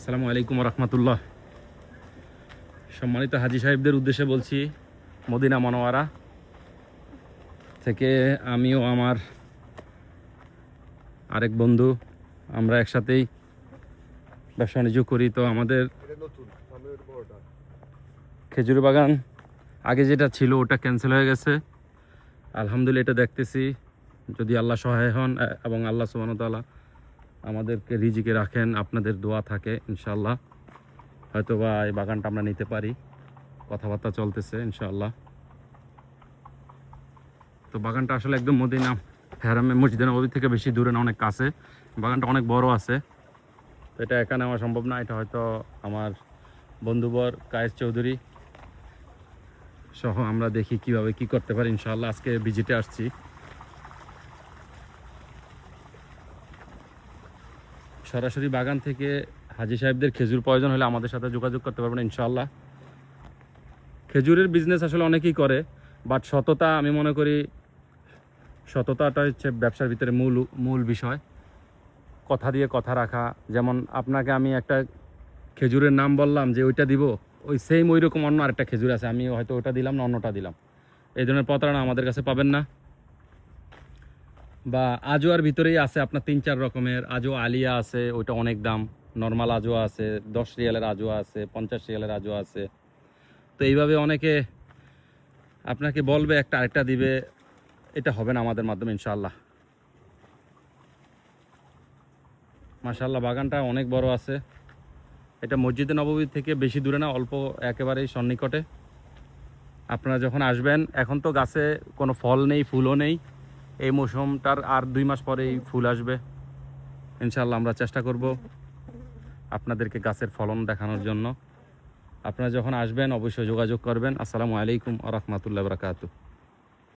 আসসালামু আলাইকুম রহমতুল্লাহ সম্মানিত হাজি সাহেবদের উদ্দেশ্যে বলছি, মদিনা মনোয়ারা থেকে আমিও আমার আরেক বন্ধু, আমরা একসাথেই ব্যবসা বাণিজ্য করি। তো আমাদের খেজুর বাগান, আগে যেটা ছিল ওটা ক্যান্সেল হয়ে গেছে। আলহামদুলিল্লাহ এটা দেখতেছি, যদি আল্লাহ সহায় হন, এবং আল্লাহ সুবাহতাল্লাহ আমাদেরকে রিজিকে রাখেন, আপনাদের দোয়া থাকে ইনশাল্লাহ হয়তো বা এই বাগানটা আমরা নিতে পারি। কথাবার্তা চলতেছে ইনশাল্লাহ তো বাগানটা আসলে একদম মদিনা হ্যারামে মসজিদ নবী থেকে বেশি দূরে না, অনেক কাছে। বাগানটা অনেক বড় আছে। তো এটা একা নেওয়া সম্ভব না, এটা হয়তো আমার বন্ধুবর কায়েস চৌধুরী সহ আমরা দেখি কীভাবে কি করতে পারি ইনশাল্লাহ আজকে ভিজিটে আসছি। সরাসরি বাগান থেকে হাজি সাহেবদের খেজুর প্রয়োজন হলে আমাদের সাথে যোগাযোগ করতে পারবেন ইনশাল্লাহ খেজুরের বিজনেস আসলে অনেকেই করে বাট সততা আমি মনে করি সততাটা হচ্ছে ব্যবসার ভিতরে মূল মূল বিষয়। কথা দিয়ে কথা রাখা, যেমন আপনাকে আমি একটা খেজুরের নাম বললাম যে ওইটা দিব, ওই সেম ওই রকম অন্য আরেকটা খেজুর আছে, আমি হয়তো ওটা দিলাম না অন্যটা দিলাম। এই ধরনের প্রতারণা আমাদের কাছে পাবেন না। বা আজোয়ার ভিতরেই আছে আপনার তিন চার রকমের। আজো আলিয়া আছে, ওইটা অনেক দাম। নর্মাল আজোয়া আছে, দশ রিয়ালের আজোয়া আছে, পঞ্চাশ রিয়ালের আজোয়া আছে। তো এইভাবে অনেকে আপনাকে বলবে, একটা আরেকটা দিবে। এটা হবে না আমাদের মাধ্যমে ইনশাল্লাহ মাশাল্লাহ বাগানটা অনেক বড় আছে। এটা মসজিদে নববী থেকে বেশি দূরে না, অল্প একেবারেই সন্নিকটে। আপনারা যখন আসবেন, এখন তো গাছে কোনো ফল নেই, ফুলও নেই। এই মৌসুমটার আর দুই মাস পরেই ফুল আসবে। ইনশাল্লাহ আমরা চেষ্টা করব আপনাদেরকে গাছের ফলন দেখানোর জন্য। আপনারা যখন আসবেন, অবশ্যই যোগাযোগ করবেন। আসসালামু আলাইকুম আ রহমতুল্লাহ বরকাতু